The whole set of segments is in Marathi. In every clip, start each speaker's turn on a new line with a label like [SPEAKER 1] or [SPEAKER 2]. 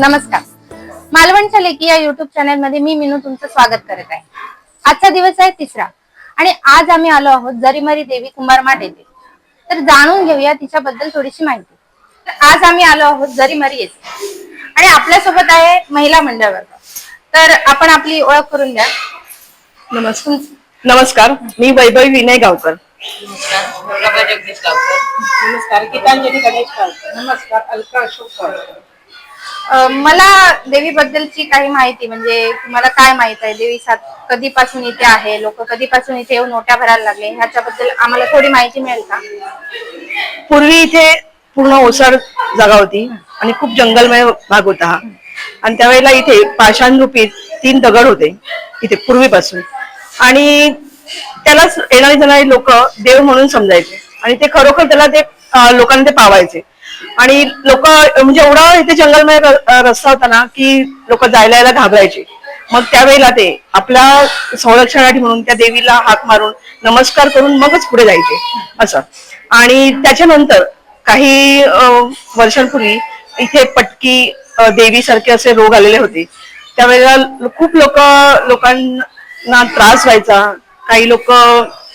[SPEAKER 1] नमस्कार. मालवणच्या लेकी या युट्यूब चॅनलमध्ये मी मिनू तुमचं स्वागत करत आहे. आजचा दिवस आहे तिसरा आणि आज आम्ही आलो आहोत जरीमरी देवी कुंभार माठ येथे तर जाणून घेऊया तिच्याबद्दल थोडीशी माहिती. तर आज आम्ही आलो आहोत जरीमरी येथे. आणि आपल्यासोबत आहे महिला मंडळ वर्ग तर आपण आपली ओळख करून द्या.
[SPEAKER 2] नमस्कार. नमस्कार. मी वैभवी विनय गावकर.
[SPEAKER 3] नमस्कार.
[SPEAKER 2] गीतांजली गणेश गावकर. नमस्कार. अलका अशोक गावकर.
[SPEAKER 1] मला देवीबद्दलची काही माहिती म्हणजे तुम्हाला काय माहीत आहे? देवी सात कधीपासून इथे आहे? लोक कधीपासून इथे येऊन नोट्या भरायला लागले? ह्याच्याबद्दल आम्हाला थोडी माहिती मिळेल का?
[SPEAKER 2] पूर्वी इथे पूर्ण ओसाड जागा होती आणि खूप जंगलमय भाग होता हा. आणि त्यावेळेला इथे पाषाण रूपी तीन दगड होते इथे पूर्वीपासून. आणि त्यालाच येणारे जाणारे लोक देव म्हणून समजायचे. आणि ते खरोखर त्याला ते लोकांना ते पावायचे. आणि लोक म्हणजे एवढा इथे जंगलमय रस्ता होता ना की लोक जायला यायला घाबरायचे. मग त्यावेळेला ते आपल्या संरक्षणासाठी म्हणून त्या देवीला हाक मारून नमस्कार करून मगच पुढे जायचे. असं. आणि त्याच्यानंतर काही वर्षांपूर्वी इथे पटकी देवी सारखे असे रोग आलेले होते. त्यावेळेला खूप लोक लोकांना त्रास व्हायचा. काही लोक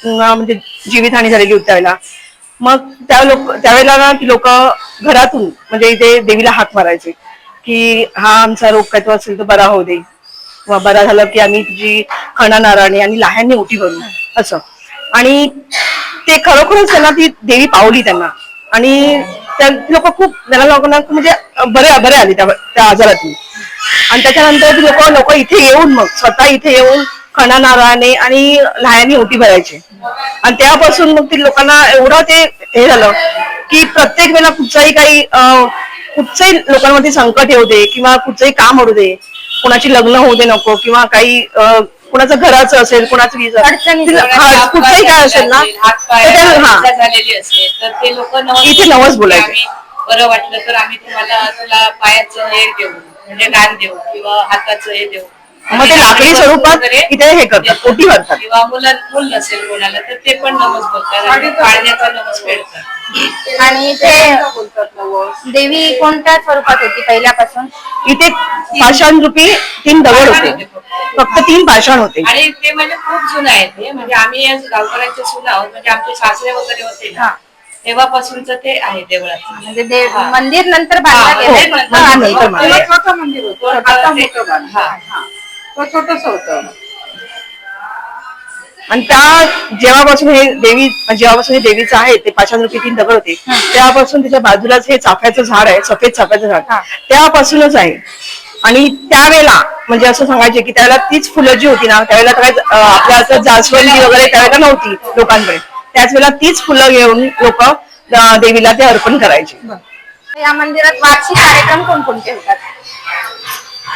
[SPEAKER 2] म्हणजे जीवितहानी झालेली होती त्यावेळेला. मग त्या लोक त्यावेळेला ना ती लोक घरातून म्हणजे इथे देवीला हाक मारायचे की हा आमचा रोग काय तो असेल तर बरा होऊ दे. वा बरा झालं की आम्ही तुझी खणा नाराने आणि लहानने उठी भरू असं. आणि ते खरोखरच त्यांना ती देवी पावली त्यांना. आणि त्या लोक खूप त्यांना लोकांना म्हणजे बरे बरे आले त्या आजारातून. आणि त्याच्यानंतर ती लोक लोक इथे येऊन मग स्वतः इथे येऊन खणा नारळाने आणि लहानी ओटी भरायचे आणि त्यापासून मग ती लोकांना एवढं ते हे झालं की प्रत्येक वेळेला कुठचाही काही कुठचंही लोकांवरती संकट येऊ दे किंवा कुठचंही काम होऊ दे कोणाची लग्न होऊ दे नको किंवा काही कुणाचं घराचं असेल कुणाचं वीज कुठचंही काय असेल ना इथे नवस बोलायचे.
[SPEAKER 3] बरं वाटलं तर आम्ही तुम्हाला तुला पायाचं हे देऊ म्हणजे दान देऊ किंवा हाताचं हे देऊ.
[SPEAKER 2] मग ते लाकडी स्वरूपात इथे हे करतात. ओटी भरतात.
[SPEAKER 3] किंवा मुलं मूल नसेल कोणाला तर ते पण नमस बोलतात आणि पाळण्याचा फेडतात
[SPEAKER 1] आणि ते देवी कोणत्या स्वरूपात होती पहिल्यापासून
[SPEAKER 2] इथे पाषाण रूपी तीन दगड होते फक्त तीन पाषाण होते
[SPEAKER 3] आणि ते म्हणजे खूप जुनं आहे ते म्हणजे आम्ही या गावकऱ्यांचे सुना आहोत म्हणजे आमचे सासरे वगैरे होते ना
[SPEAKER 1] हा.
[SPEAKER 3] तेव्हापासूनच ते आहे देवळाचं
[SPEAKER 1] म्हणजे देव
[SPEAKER 3] हा.
[SPEAKER 1] मंदिर नंतर
[SPEAKER 3] हा,
[SPEAKER 1] बांधलं गेलं हा, हा. हा.
[SPEAKER 4] छोटं मंदिर होतं आता मोठं बांधलं
[SPEAKER 3] हा.
[SPEAKER 4] तो छोटस होतं.
[SPEAKER 2] आणि त्या जेव्हापासून हे देवी जेव्हापासून हे देवीचं आहे ते पाषाण रूपी तीन दगड होते तेव्हापासून त्याच्या बाजूलाच हे चाफ्याचं झाड आहे सफेद चाफ्याचं झाड. तेव्हापासूनच आहे. आणि त्यावेळेला म्हणजे असं सांगायचे की त्यावेळेला तीच फुलं जी होती ना त्यावेळेला काय आपल्या असं जास्वंदी वगैरे त्यावेळेला नव्हती लोकांकडे. त्याच वेळेला तीच फुलं घेऊन लोक देवीला ते अर्पण करायचे.
[SPEAKER 1] या मंदिरात वार्षिक कार्यक्रम कोणकोणते होतात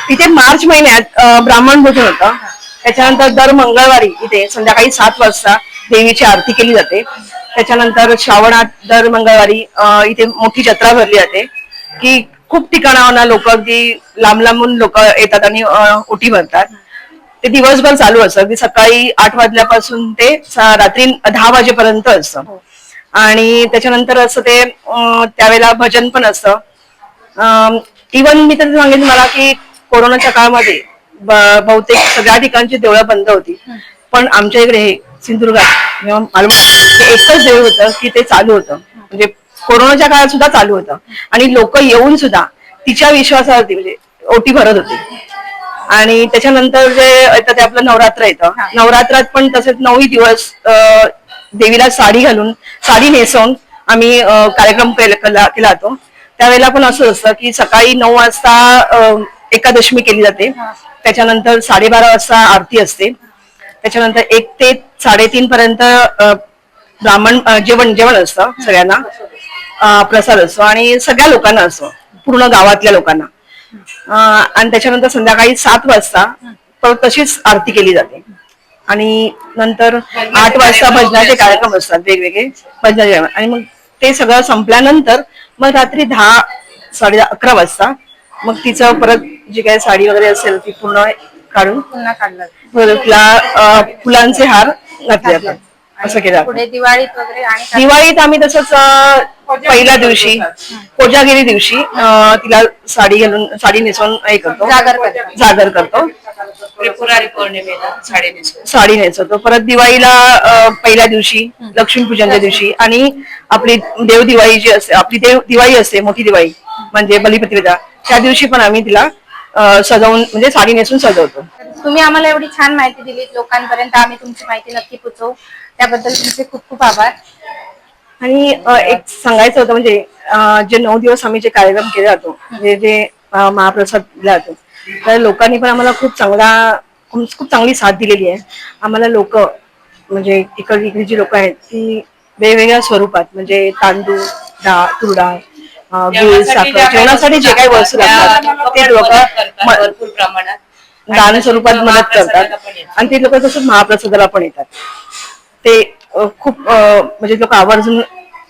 [SPEAKER 2] तिथे मार्च महिन्यात ब्राह्मण भोजन होतं. त्याच्यानंतर दर मंगळवारी इथे संध्याकाळी सात वाजता देवीची आरती केली जाते. त्याच्यानंतर श्रावणात दर मंगळवारी इथे मोठी जत्रा भरली जाते. की खूप ठिकाणावर लोक अगदी लांब लांबून लोक येतात आणि ओटी भरतात. ते दिवसभर चालू असतं. अगदी सकाळी आठ वाजल्यापासून ते रात्री दहा वाजेपर्यंत असतं. आणि त्याच्यानंतर असं ते त्यावेळेला भजन पण असतं. इवन मी तर सांगेन मला की कोरोनाच्या काळामध्ये बहुतेक सगळ्या ठिकाणची देवळं बंद होती. पण आमच्या इकडे हे सिंधुदुर्गात मालवण हे एकच देऊळ होतं की ते चालू होतं. म्हणजे कोरोनाच्या काळात सुद्धा चालू होतं. आणि लोक येऊन सुद्धा तिच्या विश्वासावरती म्हणजे ओटी भरत होती. आणि त्याच्यानंतर जे येतं ते आपलं नवरात्र येतं. नवरात्रात पण तसेच नऊ दिवस देवीला साडी घालून साडी नेसवून आम्ही कार्यक्रम केला जातो त्यावेळेला पण असं असतं की सकाळी नऊ वाजता एकादशमी केली जाते. त्याच्यानंतर साडेबारा वाजता आरती असते. त्याच्यानंतर एक ते साडेतीन पर्यंत ब्राह्मण जेवण जेवण असतं सगळ्यांना. प्रसाद असतो आणि सगळ्या लोकांना असतो. पूर्ण गावातल्या लोकांना. आणि त्याच्यानंतर संध्याकाळी सात वाजता परत तशीच आरती केली जाते. आणि नंतर आठ वाजता भजनाचे कार्यक्रम असतात वेगवेगळे. भजनाचे आणि मग ते सगळं संपल्यानंतर मग रात्री दहा साडे अकरा वाजता मग तिचं परत जी काही साडी वगैरे असेल ती पूर्ण काढून
[SPEAKER 1] पुन्हा काढलं.
[SPEAKER 2] फुलांचे हार घातले जातात असं केलं जातं.
[SPEAKER 1] पुढे दिवाळीत वगैरे आणि काय?
[SPEAKER 2] दिवाळीत आम्ही तसंच अं, पहिल्या दिवशी कोजागिरी दिवशी अं, तिला साडी घालून साडी नेसवून हे करतो.
[SPEAKER 1] जागर
[SPEAKER 2] करतो.
[SPEAKER 3] त्रिपुरारी पौर्णिमेला साडी नेसवतो
[SPEAKER 2] साडी नेसवतो परत दिवाळीला अं, पहिल्या दिवशी लक्ष्मीपूजनच्या दिवशी आणि आपली देव दिवाळी जी असते आपली देव दिवाळी असते मोठी दिवाळी म्हणजे बलिपत्रिका त्या दिवशी पण आम्ही तिला सजवून म्हणजे साडी नेसून सजवतो.
[SPEAKER 1] तुम्ही आम्हाला एवढी छान माहिती दिली लोकांपर्यंत आम्ही तुमची माहिती नक्की पोचवू. त्याबद्दल तुमचे खूप खूप आभार.
[SPEAKER 2] आणि अ, एक सांगायचं होतं म्हणजे अ, जे नऊ दिवस आम्ही जे कार्यक्रम केले जातो म्हणजे जे अ, महाप्रसाद दिला जातो तर लोकांनी पण आम्हाला खूप चांगला खूप खूप चांगली साथ दिलेली आहे. आम्हाला लोक म्हणजे इकडे इकडे जी लोक आहेत ती वेगवेगळ्या स्वरूपात म्हणजे तांदूळ डाळ तूर डाळ अ, गुळ साखर जेवणासाठी जे काही वस्तू लागतात ते लोक
[SPEAKER 3] भरपूर प्रमाणात.
[SPEAKER 2] दान स्वरूपात मदत करतात. आणि ते लोक तसंच महाप्रसादाला पण येतात. ते खूप म्हणजे लोक आवर्जून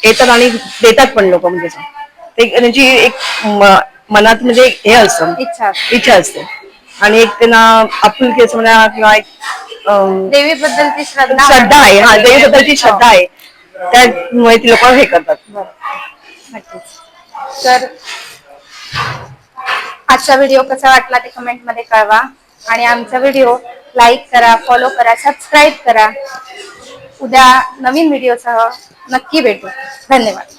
[SPEAKER 2] येतात आणि देतात पण लोक म्हणजे. ते त्यांची एक म- मनात म्हणजे एक हे असतं.
[SPEAKER 1] इच्छा
[SPEAKER 2] इच्छा असते. आणि एक त्यांना आपुलकी असं म्हणा किंवा एक
[SPEAKER 1] देवीबद्दलची श्रद्धा
[SPEAKER 2] श्रद्धा आहे. हा देवीबद्दलची श्रद्धा आहे. त्यामुळे ती लोक हे करतात.
[SPEAKER 1] तर आजचा व्हिडिओ कसा वाटला ते कमेंटमध्ये कळवा. आणि आमचा व्हिडिओ लाईक करा फॉलो करा सबस्क्राईब करा. उद्या नवीन व्हिडिओसह नक्की भेटू. धन्यवाद.